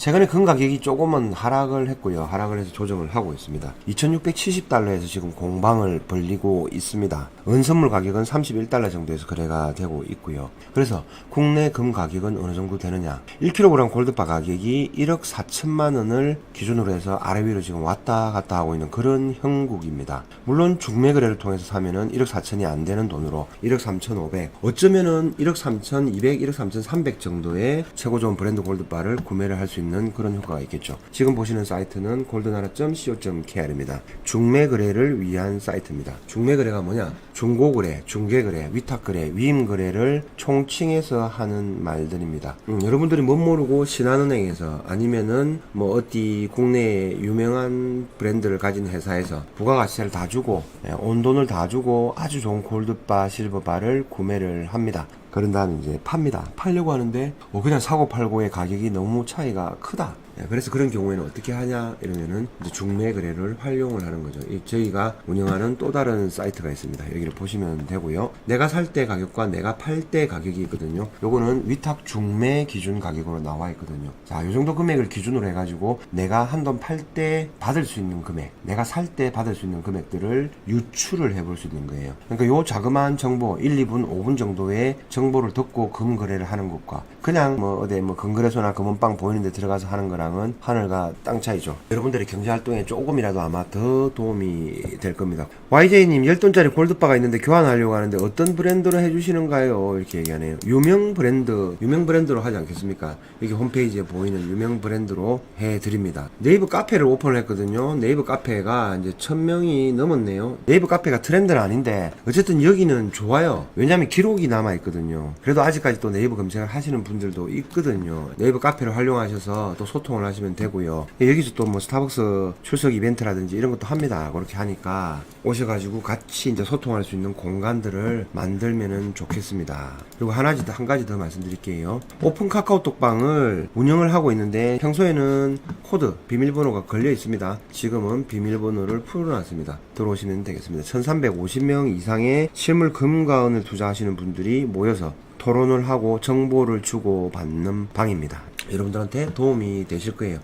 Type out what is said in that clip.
최근에 금 가격이 조금은 하락을 했고요. 하락을 해서 조정을 하고 있습니다. 2670달러에서 지금 공방을 벌리고 있습니다. 은선물 가격은 31달러 정도에서 거래가 되고 있고요. 그래서 국내 금 가격은 어느 정도 되느냐? 1kg 골드바 가격이 1억 4천만 원을 기준으로 해서 아래 위로 지금 왔다 갔다 하고 있는 그런 형국입니다. 물론 중매 거래를 통해서 사면은 1억 4천이 안 되는 돈으로 1억 3,500 어쩌면은 1억 3,200, 1억 3,300 정도의 최고 좋은 브랜드 골드바를 구매를 할 수 있는 그런 효과가 있겠죠. 지금 보시는 사이트는 골드나라.co.kr입니다. 중매 거래를 위한 사이트입니다. 중매 거래가 뭐냐? 중고 거래, 중개 거래, 위탁 거래, 위임 거래를 총칭해서 하는 말들입니다. 음, 여러분들이 못 모르고 신한은행에서 아니면은 뭐 어디 국내에 유명한 브랜드를 가진 회사에서 부가가치세를 다 주고 예, 온 돈을 다 주고 아주 좋은 골드바, 실버바를 구매를 합니다. 그런 다음에 이제 팝니다. 팔려고 하는데 뭐 그냥 사고 팔고의 가격이 너무 차이가 크다. 예, 그래서 그런 경우에는 어떻게 하냐 이러면은 중매 거래를 활용을 하는 거죠. 이 저희가 운영하는 또 다른 사이트가 있습니다. 여기를 보시면 되고요. 내가 살 때 가격과 내가 팔 때 가격이 있거든요. 요거는 위탁 중매 기준 가격으로 나와 있거든요. 자, 요 정도 금액을 기준으로 해가지고 내가 한 돈 팔 때 받을 수 있는 금액, 내가 살 때 받을 수 있는 금액들을 유출을 해볼 수 있는 거예요. 그러니까 요 자그마한 정보, 1, 2분, 5분 정도의 정보를 듣고 금 거래를 하는 것과 그냥 뭐 어디 뭐 금거래소나 금은방 보이는 데 들어가서 하는 거랑 은 하늘과 땅 차이죠. 여러분들의 경제 활동에 조금이라도 아마 더 도움이 될 겁니다. YJ님 10돈짜리 골드바가 있는데 교환하려고 하는데 어떤 브랜드로 해주시는가요? 이렇게 얘기하네요. 유명 브랜드, 유명 브랜드로 하지 않겠습니까? 여기 홈페이지에 보이는 유명 브랜드로 해드립니다. 네이버 카페를 오픈을 했거든요. 네이버 카페가 이제 1000명이 넘었네요. 네이버 카페가 트렌드는 아닌데 어쨌든 여기는 좋아요. 왜냐면 기록이 남아있거든요. 그래도 아직까지 또 네이버 검색을 하시는 분들도 있거든요. 네이버 카페를 활용하셔서 또 소통 을 하시면 되고요. 여기서 또 뭐 스타벅스 출석 이벤트라든지 이런 것도 합니다. 그렇게 하니까 오셔가지고 같이 이제 소통할 수 있는 공간들을 만들면은 좋겠습니다. 그리고 하나, 한 가지 더 말씀드릴게요. 오픈 카카오톡방을 운영을 하고 있는데 평소에는 코드, 비밀번호가 걸려 있습니다. 지금은 비밀번호를 풀어놨습니다. 들어오시면 되겠습니다. 1350명 이상의 실물 금과은을 투자하시는 분들이 모여서 토론을 하고 정보를 주고 받는 방입니다. 여러분들한테 도움이 되실 거예요.